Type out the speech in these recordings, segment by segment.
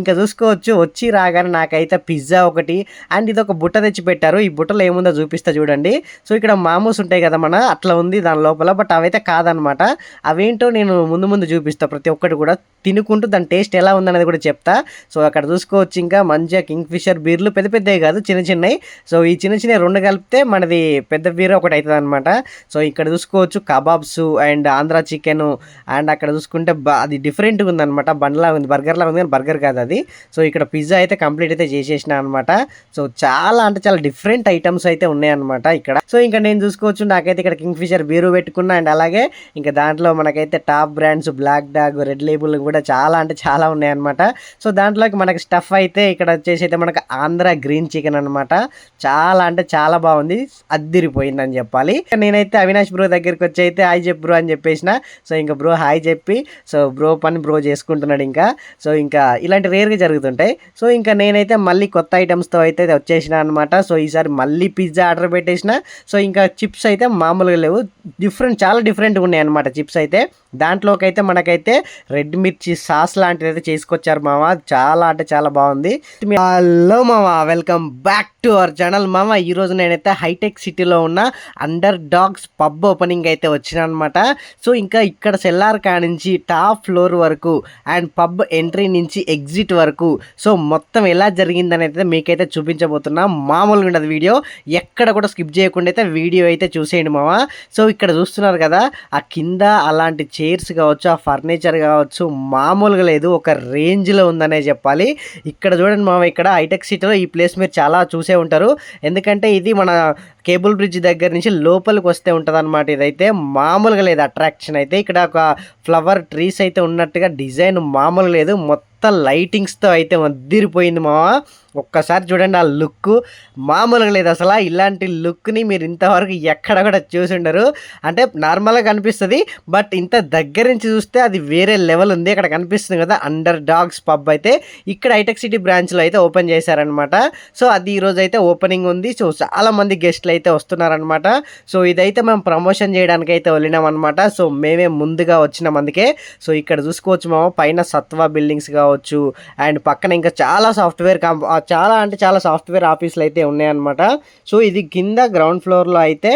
ఇంకా చూసుకోవచ్చు వచ్చి రాగానే నాకైతే పిజ్జా ఒకటి అండ్ ఇది ఒక బుట్ట తెచ్చి పెట్టారు ఈ బుట్టలో ఏముందో చూపిస్తా చూడండి. సో ఇక్కడ మామూస్ ఉంటాయి కదా మన అట్లా ఉంది దాని లోపల బట్ అవైతే కాదనమాట. అవేంటో నేను ముందు ముందు చూపిస్తా ప్రతి ఒక్కటి కూడా తినుకుంటూ దాని టేస్ట్ ఎలా ఉందనేది కూడా చెప్తా. సో అక్కడ చూసుకోవచ్చు ఇంకా మంచిగా కింగ్ ఫిషర్ బీర్లు పెద్ద పెద్దవి కాదు చిన్న చిన్నవి. సో ఈ చిన్న చిన్న రెండు కలిపితే మనది పెద్ద బీర్ ఒకటి అవుతుంది అనమాట సో ఇక్కడ చూసుకోవచ్చు kebabs and Andhra chicken. And అక్కడ చూసుకుంటే అది డిఫరెంట్గా ఉందన్నమాట బండ్లా ఉంది బర్గర్లా ఉంది కానీ బర్గర్ కాదు ఉంటుంది. సో ఇక్కడ పిజ్జా అయితే కంప్లీట్ అయితే చేసేసిన అనమాట సో చాలా అంటే చాలా డిఫరెంట్ ఐటమ్స్ అయితే ఉన్నాయన్నమాట ఇక్కడ. సో ఇంకా నేను చూసుకోవచ్చు. నాకైతే ఇక్కడ కింగ్ ఫిషర్ బీరు పెట్టుకున్నా అండ్ అలాగే ఇంకా దాంట్లో మనకైతే top brands black dog red label కూడా చాలా అంటే చాలా ఉన్నాయన్నమాట. సో దాంట్లోకి మనకి స్టఫ్ అయితే ఇక్కడ వచ్చేసి అయితే మనకు ఆంధ్ర గ్రీన్ చికెన్ అనమాట చాలా అంటే చాలా బాగుంది. అద్దిరిపోయిందని చెప్పాలి. నేనైతే అవినాష్ బ్రో దగ్గరికి వచ్చి అయితే హాయ్ చెప్పు బ్రో అని చెప్పేసిన. సో ఇంకా బ్రో హాయ్ చెప్పి. సో బ్రో పని బ్రో చేసుకుంటున్నాడు ఇంకా. సో ఇంకా ఇలాంటి రేర్గా జరుగుతుంటాయి. సో ఇంకా నేనైతే మళ్ళీ కొత్త ఐటమ్స్తో అయితే వచ్చేసిన అనమాట సో ఈసారి మళ్ళీ పిజ్జా ఆర్డర్ పెట్టేసిన. సో ఇంకా చిప్స్ అయితే మామూలుగా లేవు. డిఫరెంట్ చాలా డిఫరెంట్గా ఉన్నాయి అనమాట చిప్స్ అయితే. దాంట్లోకి అయితే మనకైతే రెడ్ మిర్చి సాస్ లాంటిది అయితే చేసుకొచ్చారు మామ. చాలా అంటే చాలా బాగుంది. హలో మామ welcome back to our channel. మామ ఈరోజు నేనైతే హైటెక్ సిటీలో ఉన్న అండర్ డాగ్స్ పబ్ ఓపెనింగ్ అయితే వచ్చిన అనమాట సో ఇంకా ఇక్కడ సెల్లార్ కా నుంచి టాప్ ఫ్లోర్ వరకు అండ్ పబ్ ఎంట్రీ నుంచి ఎగ్జిట్ వరకు. సో మొత్తం ఎలా జరిగిందని అయితే మీకైతే చూపించబోతున్నా. మామూలుగా ఉండదు వీడియో. ఎక్కడ కూడా స్కిప్ చేయకుండా అయితే వీడియో అయితే చూసేయండి మామ. సో ఇక్కడ చూస్తున్నారు కదా ఆ కింద అలాంటి చైర్స్ కావచ్చు ఆ ఫర్నిచర్ కావచ్చు మామూలుగా లేదు. ఒక రేంజ్లో ఉందనే చెప్పాలి. ఇక్కడ చూడండి మామ ఇక్కడ హైటెక్ సిటీలో ఈ ప్లేస్ మీరు చాలా చూసే ఉంటారు. ఎందుకంటే ఇది మన కేబుల్ బ్రిడ్జ్ దగ్గర నుంచి లోపలికి వస్తే ఉంటుంది అనమాట ఇదైతే. మామూలుగా లేదు అట్రాక్షన్ అయితే. ఇక్కడ ఒక ఫ్లవర్ ట్రీస్ అయితే ఉన్నట్టుగా డిజైన్ మామూలు లేదు. మొత్తం లైటింగ్స్తో అయితే వద్దిరిపోయింది మావా. ఒక్కసారి చూడండి ఆ లుక్ మామూలుగా లేదు అసలు. ఇలాంటి లుక్ని మీరు ఇంతవరకు ఎక్కడ కూడా చూసి ఉండరు. అంటే నార్మల్గా కనిపిస్తుంది. బట్ ఇంత దగ్గర నుంచి చూస్తే అది వేరే లెవెల్ ఉంది. అక్కడ కనిపిస్తుంది కదా అండర్ డాగ్స్ పబ్ అయితే. ఇక్కడ హైటెక్ సిటీ బ్రాంచ్లో అయితే ఓపెన్ చేశారనమాట సో అది ఈరోజు అయితే ఓపెనింగ్ ఉంది. సో చాలా మంది గెస్ట్లు అయితే వస్తున్నారనమాట సో ఇదైతే మేము ప్రమోషన్ చేయడానికి అయితే వెళ్ళినాం అనమాట సో మేమే ముందుగా వచ్చినాం అందుకే. సో ఇక్కడ చూసుకోవచ్చు మేము. పైన సత్వ బిల్డింగ్స్ కావచ్చు. అండ్ పక్కన ఇంకా చాలా సాఫ్ట్వేర్ కంప్ చాలా అంటే చాలా సాఫ్ట్వేర్ ఆఫీసులు అయితే ఉన్నాయన్నమాట. సో ఇది కింద గ్రౌండ్ ఫ్లోర్లో అయితే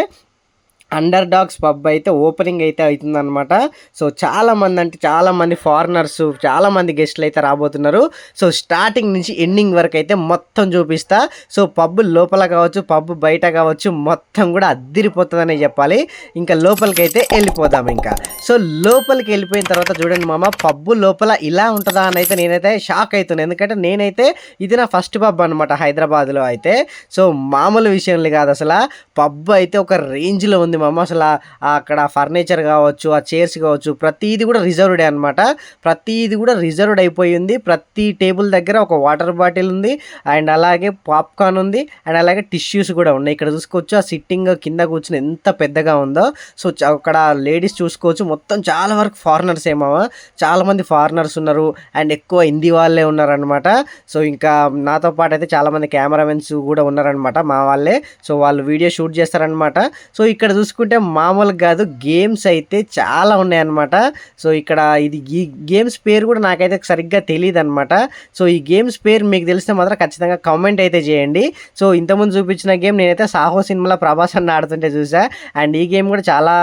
అండర్ డాగ్స్ పబ్ అయితే ఓపెనింగ్ అయితే అవుతుందనమాట సో చాలామంది అంటే చాలామంది ఫారినర్స్ చాలామంది గెస్ట్లు అయితే రాబోతున్నారు. సో స్టార్టింగ్ నుంచి ఎండింగ్ వరకు అయితే మొత్తం చూపిస్తా. సో పబ్ లోపల కావచ్చు పబ్ బయట కావచ్చు మొత్తం కూడా అద్దిరిపోతుందనే చెప్పాలి. ఇంకా లోపలికి అయితే వెళ్ళిపోదాం ఇంకా. సో లోపలికి వెళ్ళిపోయిన తర్వాత చూడండి మామ పబ్బు లోపల ఇలా ఉంటుందా అని అయితే నేనైతే షాక్ అవుతున్నాను ఎందుకంటే నేనైతే ఇది నా ఫస్ట్ పబ్ అనమాట హైదరాబాద్లో అయితే. సో మామూలు విషయంలో కాదు అసలు. పబ్ అయితే ఒక రేంజ్లో ఉంది మేము అసలు అక్కడ ఫర్నిచర్ కావచ్చు ఆ చైర్స్ కావచ్చు ప్రతిది కూడా రిజర్వ్డే అనమాట ప్రతిది కూడా రిజర్వ్డ్ అయిపోయి ఉంది ప్రతి టేబుల్ దగ్గర ఒక వాటర్ బాటిల్ ఉంది అండ్ అలాగే పాప్కార్న్ ఉంది అండ్ అలాగే టిష్యూస్ కూడా ఉన్నాయి. ఇక్కడ చూసుకోవచ్చు ఆ సిట్టింగ్ కింద కూర్చుని ఎంత పెద్దగా ఉందో. సో అక్కడ లేడీస్ చూసుకోవచ్చు. మొత్తం చాలా వరకు ఫారినర్స్ ఏమో. చాలా మంది ఫారినర్స్ ఉన్నారు అండ్ ఎక్కువ హిందీ వాళ్ళే ఉన్నారనమాట సో ఇంకా నాతో పాటు అయితే చాలా మంది కెమెరామెన్స్ కూడా ఉన్నారనమాట మా వాళ్ళే. సో వాళ్ళు వీడియో షూట్ చేస్తారనమాట సో ఇక్కడ చూసుకుంటే మామూలుగా కాదు గేమ్స్ అయితే చాలా ఉన్నాయన్నమాట. సో ఇక్కడ ఇది ఈ గేమ్స్ పేరు కూడా నాకైతే సరిగ్గా తెలియదు అనమాట సో ఈ గేమ్స్ పేరు మీకు తెలిస్తే మాత్రం ఖచ్చితంగా కామెంట్ అయితే చేయండి. సో ఇంతకుముందు చూపించిన గేమ్ నేనైతే సాహో సినిమాలో ప్రభాస్ అన్న ఆడుతుంటే చూసా. అండ్ ఈ గేమ్ కూడా చాలా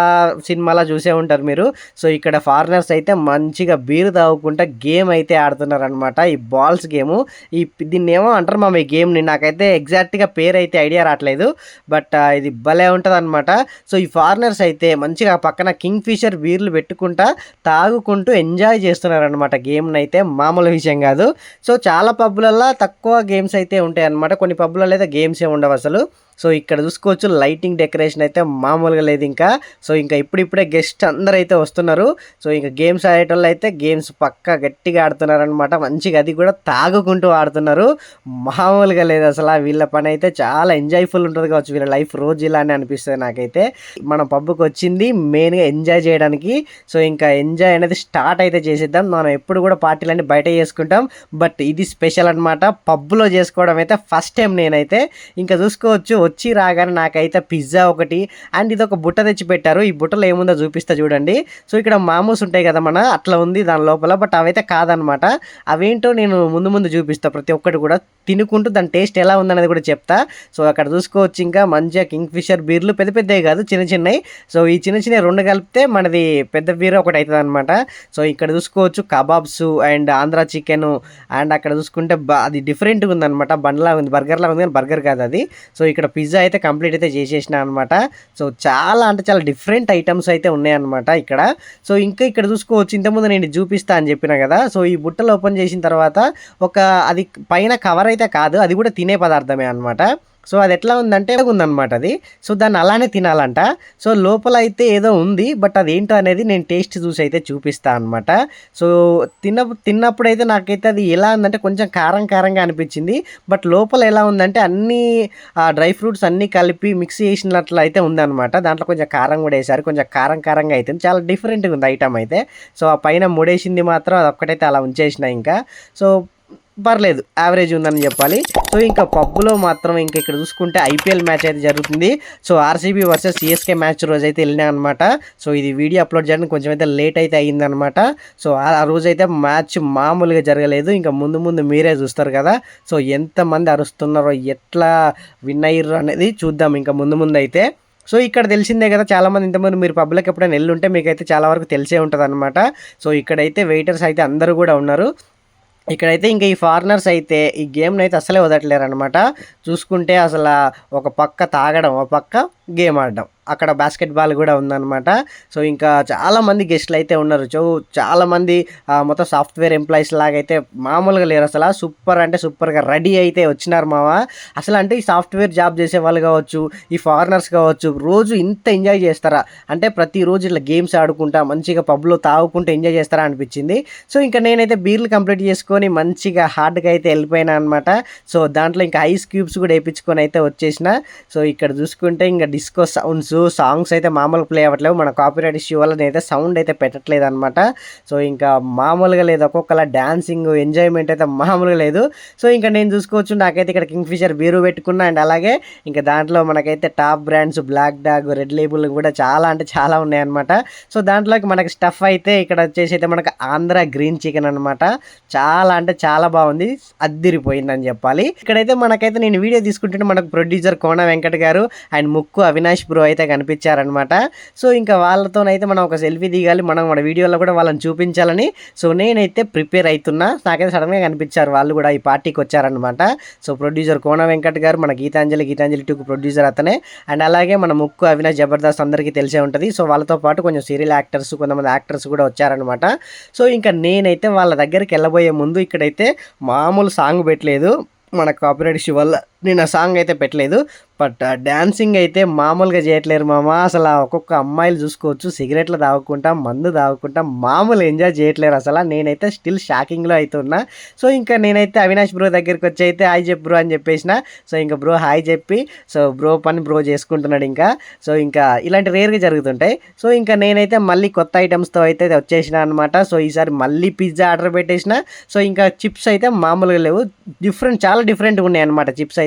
సినిమాలో చూసే ఉంటారు మీరు. సో ఇక్కడ ఫారినర్స్ అయితే మంచిగా బీరు తాగుకుంటా గేమ్ అయితే ఆడుతున్నారు అనమాట ఈ బాల్స్ గేమ్ ఈ దీన్ని ఏమో అంటారు మా ఈ గేమ్ని నాకైతే ఎగ్జాక్ట్గా పేరు అయితే ఐడియా రావట్లేదు. బట్ ఇది భలే ఉంటుంది అనమాట సో ఈ ఫారినర్స్ అయితే మంచిగా పక్కన కింగ్ ఫిషర్ బీర్లు పెట్టుకుంటా తాగుకుంటూ ఎంజాయ్ చేస్తున్నారనమాట గేమ్ని అయితే మామూలు విషయం కాదు. సో చాలా పబ్బులల్లో తక్కువ గేమ్స్ అయితే ఉంటాయి అనమాట కొన్ని పబ్బులలో అయితే గేమ్స్ ఏ ఉండవు అసలు. సో ఇక్కడ చూసుకోవచ్చు లైటింగ్ డెకరేషన్ అయితే మామూలుగా లేదు ఇంకా. సో ఇంకా ఇప్పుడిప్పుడే గెస్ట్ అందరూ అయితే వస్తున్నారు. సో ఇంకా గేమ్స్ ఆడేటోళ్ళు అయితే గేమ్స్ పక్క గట్టిగా ఆడుతున్నారు అనమాట మంచిగా అది కూడా తాగుకుంటూ ఆడుతున్నారు. మామూలుగా లేదు అసలు. వీళ్ళ పని అయితే చాలా ఎంజాయ్ఫుల్ ఉంటుంది కావచ్చు. వీళ్ళ లైఫ్ రోజు ఇలానే అనిపిస్తుంది నాకైతే. మన పబ్కి వచ్చింది మెయిన్గా ఎంజాయ్ చేయడానికి. సో ఇంకా ఎంజాయ్ అనేది స్టార్ట్ అయితే చేసేద్దాం. మనం ఎప్పుడు కూడా పార్టీలన్నీ బయట చేసుకుంటాం. బట్ ఇది స్పెషల్ అనమాట పబ్లో చేసుకోవడం అయితే ఫస్ట్ టైం నేనైతే. ఇంకా చూసుకోవచ్చు వచ్చి రాగానే నాకైతే పిజ్జా ఒకటి అండ్ ఇది ఒక బుట్ట తెచ్చి పెట్టారు ఈ బుట్టలో ఏముందో చూపిస్తా చూడండి. సో ఇక్కడ మామూస్ ఉంటాయి కదా మన అట్లా ఉంది దాని లోపల బట్ అవైతే కాదనమాట. అవేంటో నేను ముందు ముందు చూపిస్తా ప్రతి ఒక్కటి కూడా. తినుకుంటూ దాని టేస్ట్ ఎలా ఉందనేది కూడా చెప్తా. సో అక్కడ చూసుకోవచ్చు ఇంకా మంచిగా కింగ్ ఫిషర్ బీర్లు పెద్ద పెద్దవి కాదు చిన్న చిన్నవి. సో ఈ చిన్న చిన్న రెండు కలిపితే మనది పెద్ద బీర్ ఒకటి అవుతుంది అనమాట సో ఇక్కడ చూసుకోవచ్చు kebabs and Andhra chicken and అక్కడ చూసుకుంటే అది డిఫరెంట్గా ఉందన్నమాట బండ్లా ఉంది బర్గర్లా ఉంది కానీ బర్గర్ కాదు అది. సో ఇక్కడ పిజ్జా అయితే కంప్లీట్ అయితే చేసేసిన అనమాట సో చాలా అంటే చాలా డిఫరెంట్ ఐటమ్స్ అయితే ఉన్నాయన్నమాట ఇక్కడ. సో ఇంకా ఇక్కడ చూసుకోవచ్చు ఇంతకుముందు నేను చూపిస్తా అని చెప్పిన కదా. సో ఈ బుట్టలు ఓపెన్ చేసిన తర్వాత ఒక అది పైన కవర్ అయితే కాదు అది కూడా తినే పదార్థమే అనమాట సో అది ఎట్లా ఉందంటే ఉందన్నమాట అది. సో దాన్ని అలానే తినాలంట. సో లోపల అయితే ఏదో ఉంది బట్ అది ఏంటో అనేది నేను టేస్ట్ చూసి అయితే చూపిస్తా అనమాట సో తిన్న తిన్నప్పుడు అయితే నాకైతే అది ఎలా ఉందంటే కొంచెం కారం కారంగా అనిపించింది. బట్ లోపల ఎలా ఉందంటే అన్ని డ్రై ఫ్రూట్స్ అన్నీ కలిపి మిక్స్ చేసినట్లు అయితే ఉందన్నమాట. దాంట్లో కొంచెం కారం కూడా వేసారు కొంచెం కారం కారంగా అయితే చాలా డిఫరెంట్గా ఉంది ఐటమ్ అయితే. సో ఆ పైన ముడేసింది మాత్రం అది ఒక్కటైతే అలా ఉంచేసిన ఇంకా. సో పర్లేదు యావరేజ్ ఉందని చెప్పాలి. సో ఇంకా పబ్బులో మాత్రం ఇంకా ఇక్కడ చూసుకుంటే ఐపీఎల్ మ్యాచ్ అయితే జరుగుతుంది. So RCB versus CSK match రోజు అయితే వెళ్ళినా అనమాట సో ఇది వీడియో అప్లోడ్ చేయడానికి కొంచెం అయితే లేట్ అయితే అయ్యిందనమాట సో ఆ రోజైతే రోజు అయితే మ్యాచ్ మామూలుగా జరగలేదు. ఇంకా ముందు ముందు మీరే చూస్తారు కదా. సో ఎంతమంది అరుస్తున్నారో ఎట్లా విన్ అయ్యారు అనేది చూద్దాం ఇంకా ముందు ముందు అయితే. సో ఇక్కడ తెలిసిందే కదా చాలామంది ఇంతమంది మీరు పబ్లిక్ ఎప్పుడైనా వెళ్ళి ఉంటే మీకైతే చాలా వరకు తెలిసే ఉంటుంది అనమాట సో ఇక్కడైతే వెయిటర్స్ అయితే అందరూ కూడా ఉన్నారు. ఇక్కడైతే ఇంకా ఈ ఫారినర్స్ అయితే ఈ గేమ్ని అయితే అసలే వదలట్లేరు అనమాట చూసుకుంటే అసలు ఒక పక్క తాగడం ఒక పక్క గేమ్ ఆడడం. అక్కడ బాస్కెట్ బాల్ కూడా ఉందన్నమాట. సో ఇంకా చాలామంది గెస్ట్లు అయితే ఉన్నారు. చో చాలామంది మొత్తం సాఫ్ట్వేర్ ఎంప్లాయీస్ లాగా అయితే మామూలుగా లేరు అసలు. సూపర్ అంటే సూపర్గా రెడీ అయితే వచ్చినారు మావా. అసలు అంటే ఈ సాఫ్ట్వేర్ జాబ్ చేసే వాళ్ళు కావచ్చు ఈ ఫారినర్స్ కావచ్చు రోజు ఇంత ఎంజాయ్ చేస్తారా? అంటే ప్రతిరోజు ఇట్లా గేమ్స్ ఆడుకుంటా మంచిగా పబ్లో తాగుకుంటూ ఎంజాయ్ చేస్తారా అనిపించింది. సో ఇంకా నేనైతే బీర్లు కంప్లీట్ చేసుకొని మంచిగా హార్డ్గా అయితే వెళ్ళిపోయినా అనమాట సో దాంట్లో ఇంకా ఐస్ క్యూబ్స్ కూడా వేయించుకొని అయితే వచ్చేసిన. సో ఇక్కడ చూసుకుంటే ఇంకా డిస్కో సౌండ్స్ సాంగ్స్ అయితే మామూలుగా ప్లే అవ్వట్లేవు. మన కాపీరైట్ ఇష్యూ వల్ల నేనైతే సౌండ్ అయితే పెట్టట్లేదు అనమాట సో ఇంకా మామూలుగా లేదు. ఒక్కొక్కలా డాన్సింగ్ ఎంజాయ్మెంట్ అయితే మామూలుగా లేదు. సో ఇంకా నేను చూసుకోవచ్చు. నాకైతే ఇక్కడ కింగ్ ఫిషర్ బీరు పెట్టుకున్నా. అండ్ అలాగే ఇంకా దాంట్లో మనకైతే top brands black dog red label కూడా చాలా అంటే చాలా ఉన్నాయన్నమాట. సో దాంట్లోకి మనకి స్టఫ్ అయితే ఇక్కడ వచ్చేసి అయితే మనకి ఆంధ్ర గ్రీన్ చికెన్ అనమాట చాలా అంటే చాలా బాగుంది. అద్దిరిపోయిందని చెప్పాలి. ఇక్కడైతే మనకైతే నేను వీడియో తీసుకుంటుంటే మనకు ప్రొడ్యూసర్ కోన వెంకట్ గారు అండ్ ముక్కు అవినాష్ బ్రో అయితే కనిపించారనమాట సో ఇంకా వాళ్ళతోనైతే మనం ఒక సెల్ఫీ దిగాలి. మనం మన వీడియోలో కూడా వాళ్ళని చూపించాలని. సో నేనైతే ప్రిపేర్ అవుతున్నా నాకైతే సడన్గా కనిపించారు. వాళ్ళు కూడా ఈ పార్టీకి వచ్చారనమాట సో ప్రొడ్యూసర్ కోన వెంకట్ గారు మన గీతాంజలి గీతాంజలి టూకు ప్రొడ్యూసర్ అతనే. అండ్ అలాగే మన ముక్కు అవినాష్ జబర్దస్త్ అందరికీ తెలిసే ఉంటుంది. సో వాళ్ళతో పాటు కొంచెం సీరియల్ యాక్టర్స్ కొంతమంది యాక్టర్స్ కూడా వచ్చారనమాట సో ఇంకా నేనైతే వాళ్ళ దగ్గరికి వెళ్ళబోయే ముందు ఇక్కడైతే మామూలు సాంగ్ పెట్టలేదు. మన కాపీరైట్ ఇష్యూ వల్ల నేను ఆ సాంగ్ అయితే పెట్టలేదు బట్ డ్యాన్సింగ్ uh, అయితే మామూలుగా చేయట్లేరు మామ. అసలు ఒక్కొక్క అమ్మాయిలు చూసుకోవచ్చు సిగరెట్లు తాగుకుంటా మందు తాగుకుంటా మామూలు ఎంజాయ్ చేయట్లేరు అసలు. నేనైతే స్టిల్ షాకింగ్లో అవుతున్నా సో ఇంకా నేనైతే అవినాష్ బ్రో దగ్గరికి వచ్చి అయితే హాయ్ చెప్పు బ్రో అని చెప్పేసిన. సో ఇంకా బ్రో హాయ్ చెప్పి సో బ్రో పని బ్రో చేసుకుంటున్నాడు ఇంకా. సో ఇంకా ఇలాంటి రేర్గా జరుగుతుంటాయి. సో ఇంకా నేనైతే మళ్ళీ కొత్త ఐటమ్స్తో అయితే వచ్చేసిన అనమాట సో ఈసారి మళ్ళీ పిజ్జా ఆర్డర్ పెట్టేసిన. సో ఇంకా చిప్స్ అయితే మామూలుగా లేవు. డిఫరెంట్ చాలా డిఫరెంట్గా ఉన్నాయి అనమాట చిప్స్ అయితే.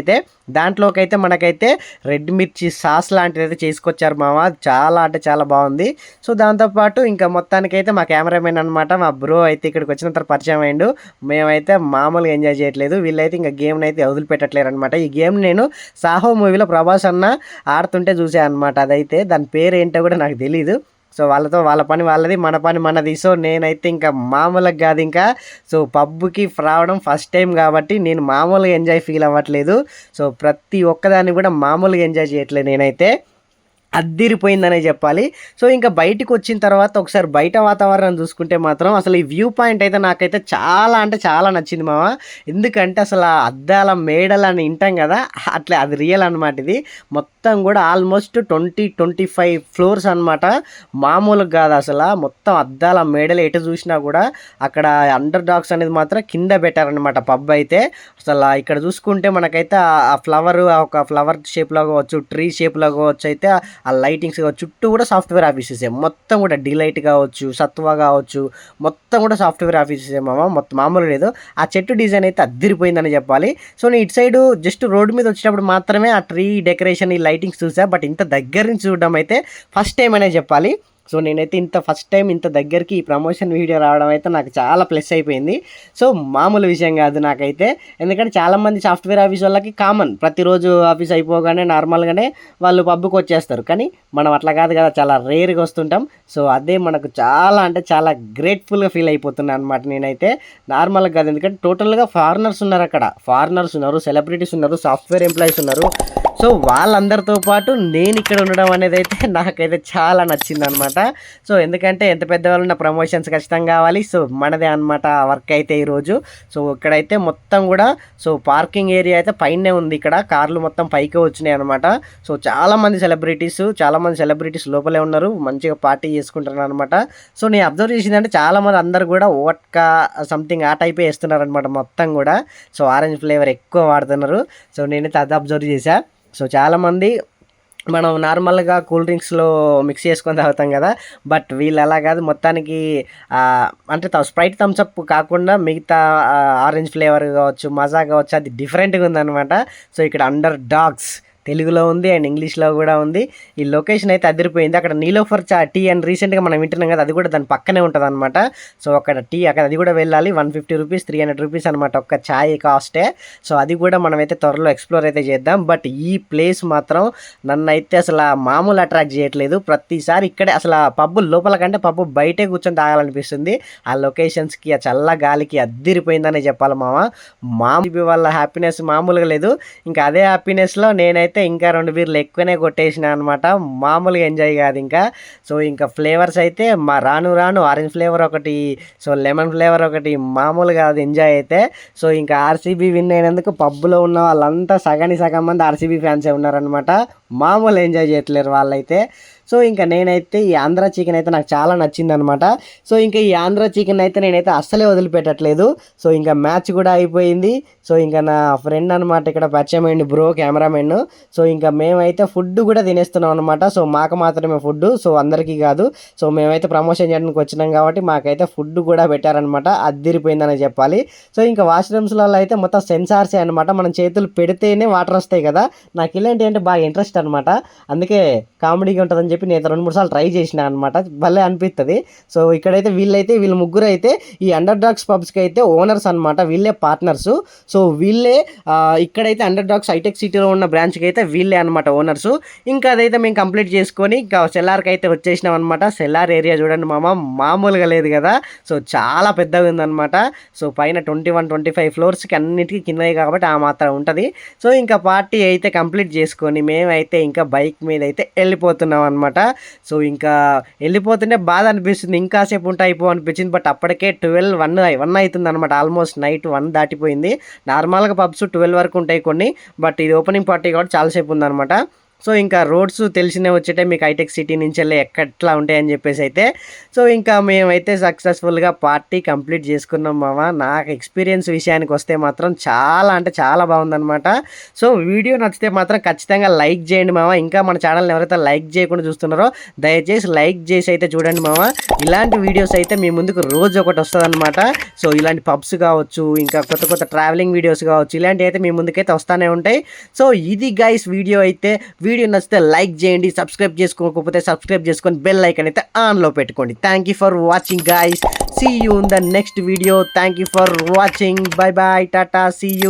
దాంట్లోకి అయితే మనకైతే రెడ్ మిర్చి సాస్ లాంటిది అయితే చేసుకొచ్చారు మామ. చాలా అంటే చాలా బాగుంది. సో దాంతోపాటు ఇంకా మొత్తానికైతే మా కెమెరామెన్ అనమాట మా బ్రో అయితే ఇక్కడికి వచ్చిన తర్వాత పరిచయం అయిండు మేమైతే మామూలుగా ఎంజాయ్ చేయట్లేదు. వీళ్ళైతే ఇంకా గేమ్ని అయితే వదిలిపెట్టట్లేరు అనమాట ఈ గేమ్ నేను సాహో మూవీలో ప్రభాస్ అన్న ఆడుతుంటే చూసాను అనమాట అదైతే దాని పేరు ఏంటో కూడా నాకు తెలీదు. సో వాళ్ళతో వాళ్ళ పని వాళ్ళది మన పని మనది. సో నేనైతే ఇంకా మామూలుగా కాదు ఇంకా. సో పబ్కి రావడం ఫస్ట్ టైం కాబట్టి నేను మామూలుగా ఎంజాయ్ ఫీల్ అవ్వట్లేదు. సో ప్రతి ఒక్కదాన్ని కూడా మామూలుగా ఎంజాయ్ చేయట్లేదు నేనైతే. అద్దిరిపోయిందనే చెప్పాలి. సో ఇంకా బయటికి వచ్చిన తర్వాత ఒకసారి బయట వాతావరణం చూసుకుంటే మాత్రం అసలు ఈ వ్యూ పాయింట్ అయితే నాకైతే చాలా అంటే చాలా నచ్చింది మామ. ఎందుకంటే అసలు ఆ అద్దాల మేడలు అని వింటాం కదా అట్లా అది రియల్ అనమాట ఇది. మొత్తం కూడా almost twenty twenty five floors అనమాట మామూలుగా కాదు అసలు. మొత్తం అద్దాల మేడలు ఎటు చూసినా కూడా అక్కడ అండర్ డాగ్స్ అనేది మాత్రం కింద పెట్టారనమాట పబ్ అయితే. అసలు ఇక్కడ చూసుకుంటే మనకైతే ఆ ఫ్లవర్ ఒక ఫ్లవర్ షేప్లో కావచ్చు ట్రీ షేప్లో కావచ్చు అయితే ఆ లైటింగ్స్ కావచ్చు చుట్టూ కూడా సాఫ్ట్వేర్ ఆఫీసెస్ మొత్తం కూడా డిలైట్ కావచ్చు సత్వ కావచ్చు మొత్తం కూడా సాఫ్ట్వేర్ ఆఫీసెస్ మామ. మొత్తం మామూలు లేదు. ఆ చెట్టు డిజైన్ అయితే అద్దరిపోయిందని చెప్పాలి. సో నేను ఇటు సైడ్ జస్ట్ రోడ్డు మీద వచ్చేటప్పుడు మాత్రమే ఆ ట్రీ డెకరేషన్ ఈ లైటింగ్స్ చూసా. బట్ ఇంత దగ్గర నుంచి చూడడం అయితే ఫస్ట్ టైం అనే చెప్పాలి. సో నేనైతే ఇంత ఫస్ట్ టైం ఇంత దగ్గరికి ఈ ప్రమోషన్ వీడియో రావడం అయితే నాకు చాలా ప్లస్ అయిపోయింది. సో మామూలు విషయం కాదు నాకైతే. ఎందుకంటే చాలామంది సాఫ్ట్వేర్ ఆఫీస్ వాళ్ళకి కామన్ ప్రతిరోజు ఆఫీస్ అయిపోగానే నార్మల్గానే వాళ్ళు పబ్బుకి వచ్చేస్తారు. కానీ మనం అట్లా కాదు కదా చాలా రేర్గా వస్తుంటాం. సో అదే మనకు చాలా అంటే చాలా గ్రేట్ఫుల్గా ఫీల్ అయిపోతున్నాను అనమాట నేనైతే. నార్మల్గా కాదు ఎందుకంటే టోటల్గా ఫారినర్స్ ఉన్నారు అక్కడ. ఫారినర్స్ ఉన్నారు సెలబ్రిటీస్ ఉన్నారు సాఫ్ట్వేర్ ఎంప్లాయీస్ ఉన్నారు. సో వాళ్ళందరితో పాటు నేను ఇక్కడ ఉండడం అనేది అయితే నాకైతే చాలా నచ్చింది అనమాట సో ఎందుకంటే ఎంత పెద్దవాళ్ళు ఉన్న ప్రమోషన్స్ ఖచ్చితంగా కావాలి. సో మనదే అనమాట వర్క్ అయితే ఈరోజు సో ఇక్కడైతే మొత్తం కూడా సో పార్కింగ్ ఏరియా అయితే పైనే ఉంది ఇక్కడ. కార్లు మొత్తం పైకి వచ్చినాయి అనమాట సో చాలామంది సెలబ్రిటీస్ చాలామంది సెలబ్రిటీస్ లోపలే ఉన్నారు. మంచిగా పార్టీ చేసుకుంటున్నారు అనమాట సో నేను అబ్జర్వ్ చేసిందంటే చాలామంది అందరు కూడా ఓట్కా సంథింగ్ ఆ టైపే వేస్తున్నారు అనమాట మొత్తం కూడా. సో ఆరెంజ్ ఫ్లేవర్ ఎక్కువ వాడుతున్నారు. సో నేనైతే అది అబ్జర్వ్ చేశాను సో చాలామంది మనం నార్మల్గా కూల్ డ్రింక్స్లో మిక్స్ చేసుకొని తాగుతాం కదా బట్ వీళ్ళు అలా కాదు. మొత్తానికి అంటే స్ప్రైట్ థమ్స్అప్ కాకుండా మిగతా ఆరెంజ్ ఫ్లేవర్ కావచ్చు మజా కావచ్చు అది డిఫరెంట్గా ఉందన్నమాట. సో ఇక్కడ అండర్ డాగ్స్ తెలుగులో ఉంది అండ్ ఇంగ్లీష్లో కూడా ఉంది. ఈ లొకేషన్ అయితే అదిరిపోయింది. అక్కడ నీలోఫర్ చా టీ అండ్ రీసెంట్గా మనం వింటున్నాం కదా అది కూడా దాని పక్కనే ఉంటుంది అనమాట సో అక్కడ టీ అక్కడ అది కూడా వెళ్ళాలి. One fifty rupees three hundred rupees అనమాట ఒక్క ఛాయ్ కాస్టే. సో అది కూడా మనమైతే త్వరలో ఎక్స్ప్లోర్ అయితే చేద్దాం. బట్ ఈ ప్లేస్ మాత్రం నన్ను అయితే అసలు ఆ మామూలు అట్రాక్ట్ చేయట్లేదు. ప్రతిసారి ఇక్కడే అసలు ఆ పబ్బు లోపల కంటే పబ్బు బయటే కూర్చొని తాగాలనిపిస్తుంది. ఆ లొకేషన్స్కి ఆ చల్ల గాలికి అద్దిరిపోయిందనే చెప్పాలి మామ. మామూలు వాళ్ళ హ్యాపీనెస్ మామూలుగా లేదు. ఇంకా అదే హ్యాపీనెస్లో నేనైతే ఇంకా రెండు బీర్లు ఎక్కువనే కొట్టేసిన అనమాట మామూలుగా ఎంజాయ్ కాదు ఇంకా. సో ఇంకా ఫ్లేవర్స్ అయితే మా రాను రాను ఆరెంజ్ ఫ్లేవర్ ఒకటి సో లెమన్ ఫ్లేవర్ ఒకటి మామూలు కాదు ఎంజాయ్ అయితే. సో ఇంకా ఆర్సీబీ విన్ అయినందుకు పబ్బులో ఉన్న వాళ్ళంతా సగానికి సగం మంది ఆర్సీబీ ఫ్యాన్సే ఉన్నారనమాట మామూలు ఎంజాయ్ చేయట్లేరు వాళ్ళైతే. సో ఇంకా నేనైతే ఈ ఆంధ్ర చికెన్ అయితే నాకు చాలా నచ్చింది అనమాట సో ఇంకా ఈ ఆంధ్ర చికెన్ అయితే నేనైతే అస్సలే వదిలిపెట్టట్లేదు. సో ఇంకా మ్యాచ్ కూడా అయిపోయింది. సో ఇంకా నా ఫ్రెండ్ అనమాట ఇక్కడ పరిచయం అయింది బ్రో కెమెరామెన్. సో ఇంకా మేమైతే ఫుడ్ కూడా తినేస్తున్నాం అనమాట సో మాకు మాత్రమే ఫుడ్ సో అందరికీ కాదు. సో మేమైతే ప్రమోషన్ చేయడానికి వచ్చినాం కాబట్టి మాకైతే ఫుడ్ కూడా పెట్టారనమాట అద్దిరిపోయిందని చెప్పాలి. సో ఇంకా వాష్రూమ్స్లలో అయితే మొత్తం సెన్సార్సే అనమాట మనం చేతులు పెడితేనే వాటర్ వస్తాయి కదా. నాకు ఇలాంటి అంటే బాగా ఇంట్రెస్ట్ అనమాట అందుకే కామెడీగా ఉంటుందని చెప్పి నేను రెండు మూడు సార్లు ట్రై చేసిన అనమాట భలే అనిపిస్తుంది సో ఇక్కడైతే వీళ్ళైతే వీళ్ళు ముగ్గురు అయితే ఈ అండర్ డాగ్స్ పబ్స్కి అయితే ఓనర్స్ అనమాట వీళ్ళే పార్ట్నర్స్ సో వీళ్ళే ఇక్కడైతే అండర్ డాగ్స్ హైటెక్ సిటీలో ఉన్న బ్రాంచ్కి అయితే వీళ్ళే అనమాట ఓనర్స్ ఇంకా అదైతే మేము కంప్లీట్ చేసుకొని ఇంకా సెల్లార్కి అయితే వచ్చేసినాం అనమాట సెల్లార్ ఏరియా చూడండి మామ మామూలుగా లేదు కదా. సో చాలా పెద్దగా ఉందన్నమాట. సో పైన ట్వంటీ వన్ ట్వంటీ ఫైవ్ ఫ్లోర్స్కి అన్నిటికీ కిందవి కాబట్టి ఆ మాత్రం ఉంటుంది. సో ఇంకా పార్టీ అయితే కంప్లీట్ చేసుకొని మేమైతే ఇంకా బైక్ మీద అయితే వెళ్ళిపోతున్నాం అనమాట సో ఇంకా వెళ్ళిపోతుంటే బాధ అనిపిస్తుంది. ఇంకాసేపు ఉంటే అయిపో అనిపించింది. బట్ అప్పటికే ట్వెల్వ్ వన్ వన్ అవుతుంది అనమాట ఆల్మోస్ట్ నైట్ వన్ దాటిపోయింది. నార్మల్గా పబ్స్ ట్వెల్వ్ వరకు ఉంటాయి కొన్ని. బట్ ఇది ఓపెనింగ్ పార్టీ కాబట్టి చాలాసేపు ఉందన్నమాట. సో ఇంకా రోడ్స్ తెలిసినే వచ్చేటే మీకు హైటెక్ సిటీ నుంచి వెళ్ళి ఎక్కట్లా ఉంటాయని చెప్పేసి అయితే సో ఇంకా మేమైతే సక్సెస్ఫుల్గా పార్టీ కంప్లీట్ చేసుకున్నాం మామ నాకు ఎక్స్పీరియన్స్ విషయానికి వస్తే మాత్రం చాలా అంటే చాలా బాగుందనమాట సో వీడియో నచ్చితే మాత్రం ఖచ్చితంగా లైక్ చేయండి మామ ఇంకా మన ఛానల్ని ఎవరైతే లైక్ చేయకుండా చూస్తున్నారో దయచేసి లైక్ చేసి అయితే చూడండి మామ ఇలాంటి వీడియోస్ అయితే మీ ముందుకు రోజు ఒకటి వస్తుందన్నమాట. సో ఇలాంటి పబ్స్ కావచ్చు ఇంకా కొత్త కొత్త ట్రావెలింగ్ వీడియోస్ కావచ్చు ఇలాంటివి అయితే మీ ముందుకైతే వస్తూనే ఉంటాయి. సో ఇది గైస్ వీడియో అయితే. వీడియో నచ్చితే లైక్ చేయండి సబ్స్క్రైబ్ చేసుకోకపోతే సబ్స్క్రైబ్ చేసుకొని బెల్ ఐకన్ అయితే ఆన్లో పెట్టుకోండి. Thank you for watching guys see you in the next video thank you for watching bye bye tata see you